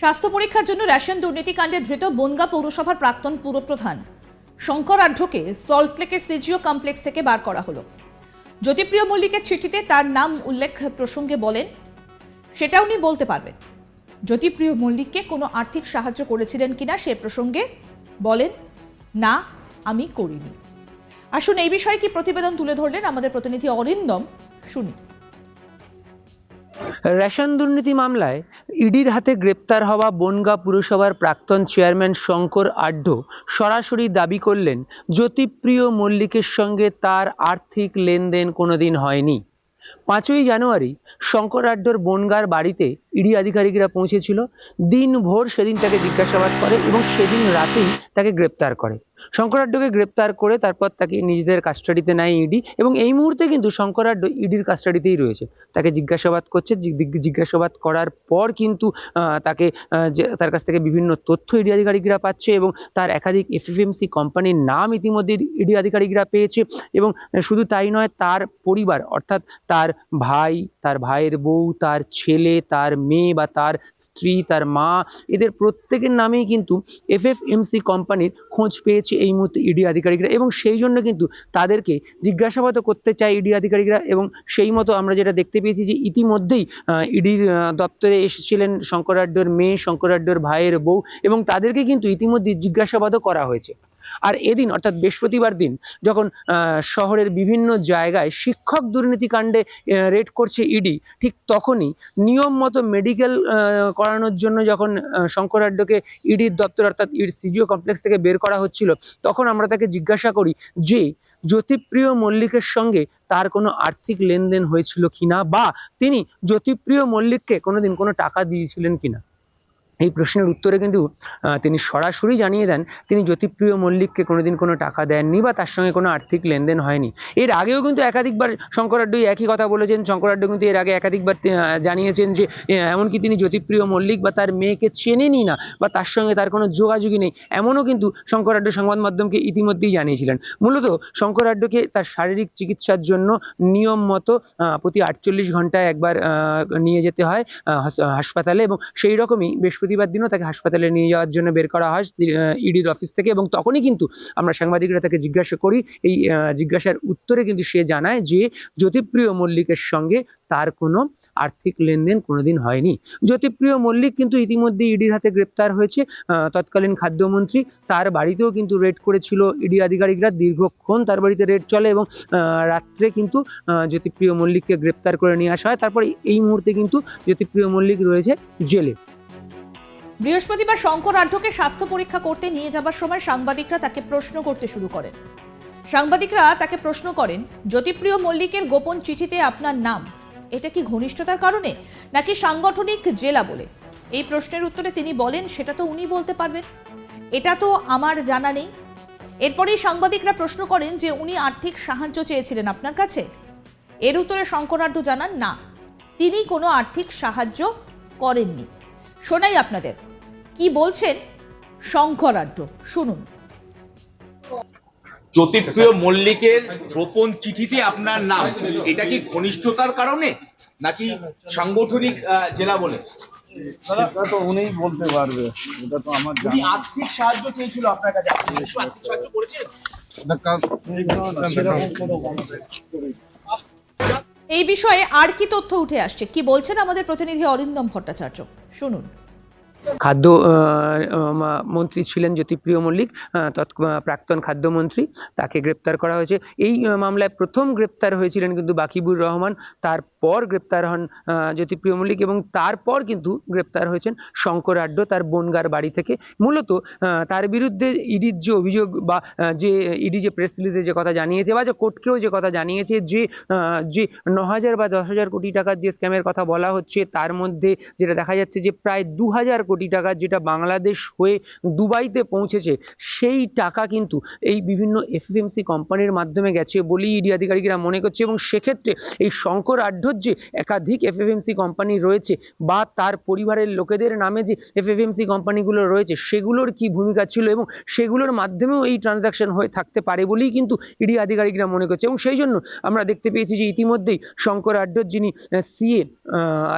স্বাস্থ্য পরীক্ষার জন্য রেশন দুর্নীতিকাণ্ডে ধৃত বনগা পৌরসভার প্রাক্তন পুরপ্রধান। শঙ্কর আঢ্যকে সল্টলেকের সিজিও কমপ্লেক্স থেকে বার করা হলো। জ্যোতিপ্রিয় মল্লিকের চিঠিতে তার নাম উল্লেখ প্রসঙ্গে বলেন সেটা উনি বলতে পারবেন। জ্যোতিপ্রিয় মল্লিককে কোনো আর্থিক সাহায্য করেছিলেন কিনা সে প্রসঙ্গে বলেন, না, আমি করিনি। আসুন এই বিষয়ে কি প্রতিবেদন তুলে ধরলেন আমাদের প্রতিনিধি অরিন্দম শুনি রেশন দুর্নীতি মামলায় ইডির হাতে গ্রেপ্তার হওয়া বনগা পুরসভার প্রাক্তন চেয়ারম্যান শঙ্কর আড্ড সরাসরি দাবি করলেন, জ্যোতিপ্রিয় মল্লিকের সঙ্গে তার আর্থিক লেনদেন কোনোদিন হয়নি। পাঁচই জানুয়ারি শঙ্কর আড্ডর বনগার বাড়িতে ইডি আধিকারিকরা পৌঁছেছিল। দিনভর সেদিন তাকে জিজ্ঞাসাবাদ করে এবং সেদিন রাতেই তাকে গ্রেপ্তার করে। শঙ্করাড্ডকে গ্রেপ্তার করে তারপর তাকে নিজেদের কাস্টাডিতে নেয় ইডি এবং এই মুহূর্তে কিন্তু শঙ্করাড্ড ইডির কাস্টাডিতেই রয়েছে। তাকে জিজ্ঞাসাবাদ করছে জিজ্ঞাসাবাদ করার পর কিন্তু তাকে তার কাছ থেকে বিভিন্ন তথ্য ইডি আধিকারিকরা পাচ্ছে এবং তার একাধিক এফএফএমসি কোম্পানির নাম ইতিমধ্যে ইডি আধিকারিকরা পেয়েছে এবং শুধু তাই নয়, তার পরিবার, অর্থাৎ তার ভাই, তার ভাইয়ের বউ, তার ছেলে, তার মেয়ে বা তার স্ত্রী, তার মা, এদের প্রত্যেকের নামেই কিন্তু এফএফএমসি কোম্পানির খোঁজ পেয়েছে। এই মুহূর্তে ইডি আধিকারিকরা এবং সেই জন্য কিন্তু তাদেরকে জিজ্ঞাসাবাদও করতে চায় ইডি আধিকারিকরা এবং সেই মতো আমরা যেটা দেখতে পেয়েছি যে ইতিমধ্যেই ইডির দপ্তরে এসেছিলেন শঙ্করাড্ডর মেয়ে শঙ্করাড্ডর ভাইয়ের বউ এবং তাদেরকে কিন্তু ইতিমধ্যে জিজ্ঞাসাবাদও করা হয়েছে। আর এদিন অর্থাৎ বৃহস্পতিবার দিন যখন শহরের বিভিন্ন জায়গায় শিক্ষক দুর্নীতিকাণ্ডে রেড করছে ইডি ঠিক তখনই নিয়ম মতো মেডিকেল করানোর জন্য যখন আহ, শঙ্করাড্ডকে ইডির দপ্তর অর্থাৎ ইড সিজিও কমপ্লেক্স থেকে বের করা হচ্ছিল তখন আমরা তাকে জিজ্ঞাসা করি যে জ্যোতিপ্রিয় মল্লিকের সঙ্গে তার কোনো আর্থিক লেনদেন হয়েছিল কিনা বা তিনি জ্যোতিপ্রিয় মল্লিককে কোনোদিন কোনো টাকা দিয়েছিলেন কিনা? এই প্রশ্নের উত্তরে কিন্তু তিনি সরাসরি জানিয়ে দেন, তিনি জ্যোতিপ্রিয় মল্লিককে কোনোদিন কোনো টাকা দেননি বা তার সঙ্গে কোনো আর্থিক লেনদেন হয়নি। এর আগেও কিন্তু একাধিকবার শঙ্করাড্ডই একই কথা বলেছেন। শঙ্করাড্ড কিন্তু এর আগে একাধিকবার জানিয়েছেন যে এমনকি তিনি জ্যোতিপ্রিয় মল্লিক বা তার মেয়েকে চেনেনই না বা তার সঙ্গে তার কোনো যোগাযোগই নেই, এমনও কিন্তু শঙ্করাড্ড সংবাদ মাধ্যমকে ইতিমধ্যেই জানিয়েছিলেন। মূলত শঙ্করাড্ডকে তার শারীরিক চিকিৎসার জন্য নিয়ম মতো প্রতি আটচল্লিশ ঘন্টায় একবার নিয়ে যেতে হয় হাসপাতালে এবং সেই রকমই বৃহস্পতিবার দিনও তাকে হাসপাতালে নিয়ে যাওয়ার জন্য বের করা হয় ইডির অফিস থেকে এবং তখনই কিন্তু আমরা সাংবাদিকরা তাকে জিজ্ঞাসা করি। এই জিজ্ঞাসার উত্তরে কিন্তু সে জানায় যে, জ্যোতিপ্রিয় মল্লিকের সঙ্গে তার কোনো আর্থিক লেনদেন কোনোদিন হয়নি। জ্যোতিপ্রিয় মল্লিক কিন্তু ইতিমধ্যে ইডির হাতে গ্রেপ্তার হয়েছে। তৎকালীন খাদ্যমন্ত্রী তার বাড়িতেও কিন্তু রেড করেছিল ইডি আধিকারিকরা। দীর্ঘক্ষণ তার বাড়িতে রেড চলে এবং রাত্রে কিন্তু জ্যোতিপ্রিয় মল্লিককে গ্রেপ্তার করে নিয়ে আসা হয়। তারপর এই মুহূর্তে কিন্তু জ্যোতিপ্রিয় মল্লিক রয়েছে জেলে। বৃহস্পতিবার শঙ্কর আঢ্যকে স্বাস্থ্য পরীক্ষা করতে নিয়ে যাবার সময় সাংবাদিকরা তাকে প্রশ্ন করতে শুরু করেন। সাংবাদিকরা তাকে প্রশ্ন করেন, জ্যোতিপ্রিয় মল্লিকের গোপন চিঠিতে আপনার নাম? এটা কি ঘনিষ্ঠতার কারণে, নাকি সাংগঠনিক জেলা বলে? এই প্রশ্নের উত্তরে তিনি বলেন, সেটা তো উনি বলতে পারবেন। এটা তো আমার জানা নেই। এরপরেই সাংবাদিকরা প্রশ্ন করেন যে, উনি আর্থিক সাহায্য চেয়েছিলেন আপনার কাছে? এর উত্তরে শঙ্করাঢ্য জানান, না, তিনি কোনো আর্থিক সাহায্য করেননি। শোনাই আপনাদের। কি বলছেন? শঙ্করাঢ্য শুনুন। জ্যোতিপ্রিয় মল্লিকের গোপন চিঠিতে আপনার নাম এটা কি ঘনিষ্ঠতার কারণে নাকি সাংগঠনিক জেলা বলে? এটা তো উনিই বলতে পারবে এটা তো আমার জানা। আর্থিক সাহায্য চেয়েছিল আপনার কাছে আপনি আর্থিক সাহায্য করেছেন? এই বিষয়ে আর কি তথ্য উঠে আসছে? কি বলছেন আমাদের প্রতিনিধি অরিন্দম ভট্টাচার্য? শুনুন। খাদ্য মন্ত্রী ছিলেন জ্যোতিপ্রিয় মল্লিক তৎ- প্রাক্তন খাদ্যমন্ত্রী, তাকে গ্রেপ্তার করা হয়েছে। এই মামলায় প্রথম গ্রেপ্তার হয়েছিলেন কিন্তু বাকিবুর রহমান তারপর গ্রেপ্তার হন জ্যোতিপ্রিয় মল্লিক এবং তারপর কিন্তু গ্রেপ্তার হয়েছেন শঙ্কর আড্ড, তার বনগার বাড়ি থেকে। মূলত তার বিরুদ্ধে ইডির যে অভিযোগ বা যে ইডি যে প্রেস রিলিজে যে কথা জানিয়েছে বা যে কোর্টকেও যে কথা জানিয়েছে যে যে ন হাজার বা দশ হাজার কোটি টাকার যে স্ক্যামের কথা বলা হচ্ছে, তার মধ্যে যেটা দেখা যাচ্ছে যে প্রায় দু হাজার কোটি টাকা যেটা বাংলাদেশ হয়ে দুবাইতে পৌঁছেছে, সেই টাকা কিন্তু এই বিভিন্ন এফএমসি কোম্পানির মাধ্যমে গেছে বলেই ইডি আধিকারিকরা মনে করছে এবং সেক্ষেত্রে এই শঙ্কর আঢ্য যে একাধিক এফএফএমসি কোম্পানি রয়েছে বা তার পরিবারের লোকেদের নামে যে এফএফএমসি কোম্পানিগুলো রয়েছে, সেগুলোর কি ভূমিকা ছিল এবং সেগুলোর মাধ্যমেও এই ট্রানজাকশন হয়ে থাকতে পারে বলেই কিন্তু ইডি আধিকারিকরা মনে করছে এবং সেই জন্য আমরা দেখতে পেয়েছি যে ইতিমধ্যেই শঙ্কর আড্ডর যিনি সিএ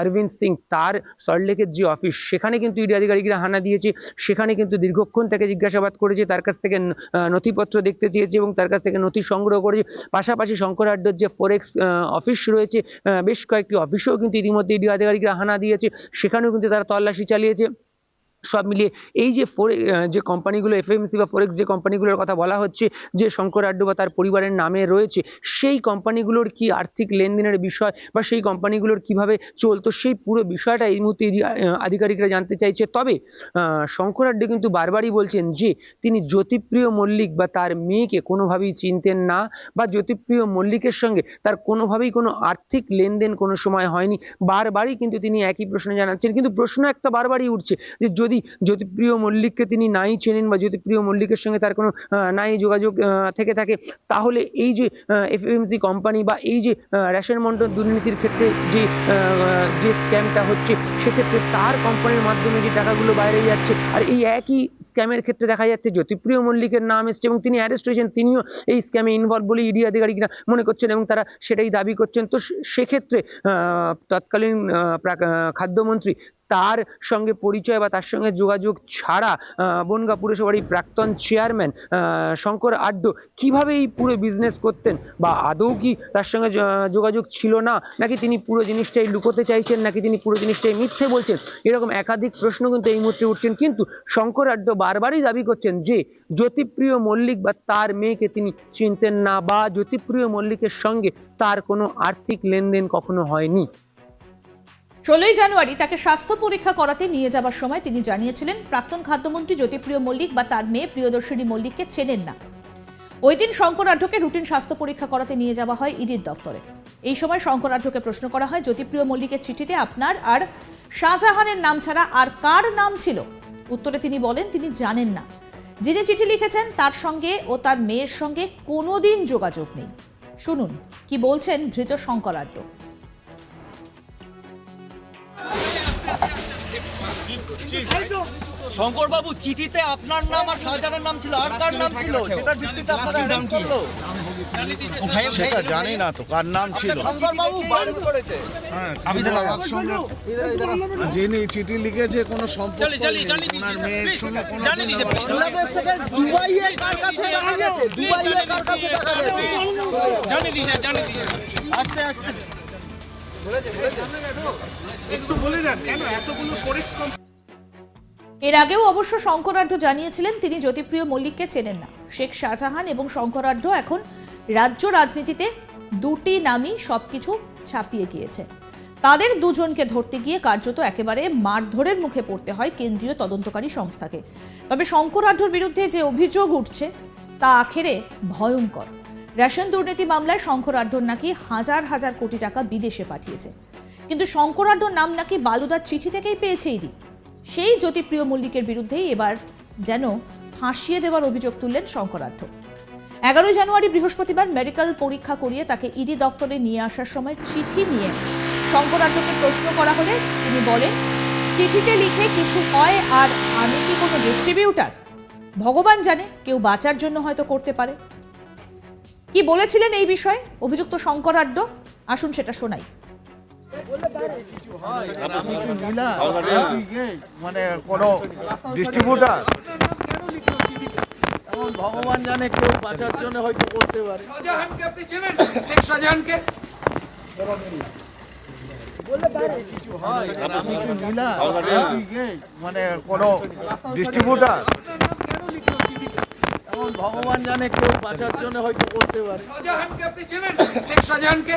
অরবিন্দ সিং তার সল্টলেকের যে অফিস সেখানে কিন্তু ইডি আধিকারিকরা হানা দিয়েছে, সেখানে কিন্তু দীর্ঘক্ষণ তাকে জিজ্ঞাসাবাদ করেছে, তার কাছ থেকে নথিপত্র দেখতে চেয়েছে এবং তার কাছ থেকে নথি সংগ্রহ করেছে। পাশাপাশি শঙ্কর আড্ডর যে ফরেক্স অফিস রয়েছে বেশ কয়েকটি অফিসেও কিন্তু ইতিমধ্যে ইডি আধিকারিকরা হানা দিয়েছে। সেখানেও কিন্তু তারা তল্লাশি চালিয়েছে। সব মিলিয়ে এই যে ফোরে যে কোম্পানিগুলো এফএমসি বা ফরেক্স যে কোম্পানিগুলোর কথা বলা হচ্ছে, যে শঙ্কর আড্ডু বা তার পরিবারের নামে রয়েছে, সেই কোম্পানিগুলোর কি আর্থিক লেনদেনের বিষয় বা সেই কোম্পানিগুলোর কীভাবে চলতো, সেই পুরো বিষয়টা এই মুহূর্তে আধিকারিকরা জানতে চাইছে। তবে শঙ্কর আড্ডু কিন্তু বারবারই বলছেন যে, তিনি জ্যোতিপ্রিয় মল্লিক বা তার মেয়েকে কোনোভাবেই চিনতেন না বা জ্যোতিপ্রিয় মল্লিকের সঙ্গে তার কোনোভাবেই কোনো আর্থিক লেনদেন কোনো সময় হয়নি। বারবারই কিন্তু তিনি একই প্রশ্ন জানাচ্ছেন। কিন্তু প্রশ্ন একটা বারবারই উঠছে যে, যদি জ্যোতিপ্রিয় মল্লিককে তিনি নাই চেনেন বা জ্যোতিপ্রিয় মল্লিকের সঙ্গে তার কোনো নাই যোগাযোগ থেকে থাকে, তাহলে এই যে এফএমসি কোম্পানি বা এই যে রেশন মন্ডল দুর্নীতির ক্ষেত্রে যে যে স্ক্যামটা হচ্ছে, সেক্ষেত্রে তার কোম্পানির মাধ্যমে যে টাকাগুলো বাইরে যাচ্ছে, আর এই একই স্ক্যামের ক্ষেত্রে দেখা যাচ্ছে জ্যোতিপ্রিয় মল্লিকের নাম এসছে এবং তিনি অ্যারেস্ট হয়েছেন, তিনিও এই স্ক্যামে ইনভলভ বলে ইডি আধিকারিকরা মনে করছেন এবং তারা সেটাই দাবি করছেন। তো সেক্ষেত্রে তৎকালীন খাদ্যমন্ত্রী তার সঙ্গে পরিচয় বা তার সঙ্গে যোগাযোগ ছাড়া বনগাঁ পুরসভার এই প্রাক্তন চেয়ারম্যান শঙ্কর আড্ডো কীভাবে এই পুরো বিজনেস করতেন? বা আদৌ কি তার সঙ্গে যোগাযোগ ছিল না? নাকি তিনি পুরো জিনিসটাই লুকোতে চাইছেন? নাকি তিনি পুরো জিনিসটাই মিথ্যে বলছেন? এরকম একাধিক প্রশ্ন কিন্তু এই মুহূর্তে উঠছেন। কিন্তু শঙ্কর আড্ডো বারবারই দাবি করছেন যে, জ্যোতিপ্রিয় মল্লিক বা তার মেয়েকে তিনি চিনতেন না বা জ্যোতিপ্রিয় মল্লিকের সঙ্গে তার কোনো আর্থিক লেনদেন কখনো হয়নি। ষোলোই জানুয়ারি তাকে স্বাস্থ্য পরীক্ষা করাতে নিয়ে যাবার সময় তিনি জানিয়েছিলেন, প্রাক্তন খাদ্যমন্ত্রী জ্যোতিপ্রিয় মল্লিক বা তার মেয়ে প্রিয়দর্শিনী মল্লিককে চেনেন না। ওই দিন শঙ্কর আঢ্যকে রুটিন স্বাস্থ্য পরীক্ষা করাতে নিয়ে যাওয়া হয় ইডির দফতরে। এই সময় শঙ্কর আঢ্যকে প্রশ্ন করা হয়, জ্যোতিপ্রিয় মল্লিকের চিঠিতে আপনার আর শাহজাহানের নাম ছাড়া আর কার নাম ছিল? উত্তরে তিনি বলেন, তিনি জানেন না। যিনি চিঠি লিখেছেন, তার সঙ্গে ও তার মেয়ের সঙ্গে কোনোদিন যোগাযোগ নেই। শুনুন, কি বলছেন ধৃত শঙ্কর শঙ্করবাবু চিঠিতে আপনার নাম আর শাহজাহানের নাম ছিল। আর কার নাম ছিল? সেটার ভিত্তিতে আপনারা অ্যারেস্ট করল। সেটা জানি না তো কার নাম ছিল? বারণ করেছে। হ্যাঁ আমার সঙ্গে যিনি চিঠি লিখেছে কোনো সম্পর্ক নেই। ওনার মেয়ের সঙ্গে কোনো বাংলাদেশ থেকে দুবাইয়ে কার কাছে টাকা গেছে? দুবাইয়ে কার কাছে টাকা গেছে? আস্তে আস্তে। এর আগেও অবশ্য শঙ্করাঢ্য জানিয়েছিলেন, তিনি জ্যোতিপ্রিয় মল্লিককে চেনেন না। শেখ শাহজাহান এবং শঙ্করাঢ্য এখন রাজ্য রাজনীতিতে দুটি নামই সবকিছু ছাপিয়ে গিয়েছে। তাদের দুজনকে ধরতে গিয়ে কার্যত একেবারে মারধরের মুখে পড়তে হয় কেন্দ্রীয় তদন্তকারী সংস্থাকে। তবে শঙ্করাঢ্যর বিরুদ্ধে যে অভিযোগ উঠছে, তা আখেরে ভয়ঙ্কর। রেশন দুর্নীতি মামলায় শঙ্করাঢ্যর নাকি হাজার হাজার কোটি টাকা বিদেশে পাঠিয়েছে। কিন্তু শঙ্করাঢ্যর নাম নাকি বালুদার চিঠি থেকেই পেয়েছে ইডি। সেই জ্যোতিপ্রিয় মল্লিকের বিরুদ্ধেই এবার যেন ফাঁসিয়ে দেওয়ার অভিযোগ তুললেন শঙ্করাঢ্য এগারোই জানুয়ারি বৃহস্পতিবার মেডিকেল পরীক্ষা করিয়ে তাকে ইডি দফতরে নিয়ে আসার সময় চিঠি নিয়ে শঙ্করাঢ্যকে প্রশ্ন করা হলে তিনি বলেন, চিঠিতে লিখে কিছু হয় আর আমি কি কোনো ডিস্ট্রিবিউটার? ভগবান জানে, কেউ বাঁচার জন্য হয়তো করতে পারে। কি বলেছিলেন এই বিষয়ে? অভিযুক্ত শঙ্করাঢ্য আসুন সেটা শোনাই। মানে কোনো ডিস্ট্রিবিউটার ভগবান জানে কেউ বাঁচার জন্য হয়তো করতে পারে। শাহজাহানকে কিছু হয় আমি কি মিলা মানে কোনো ডিস্ট্রিবিউটার এমন ভগবান জানে কেউ বাঁচার জন্য হয়তো করতে পারে। শাহজাহানকে শাহজাহানকে?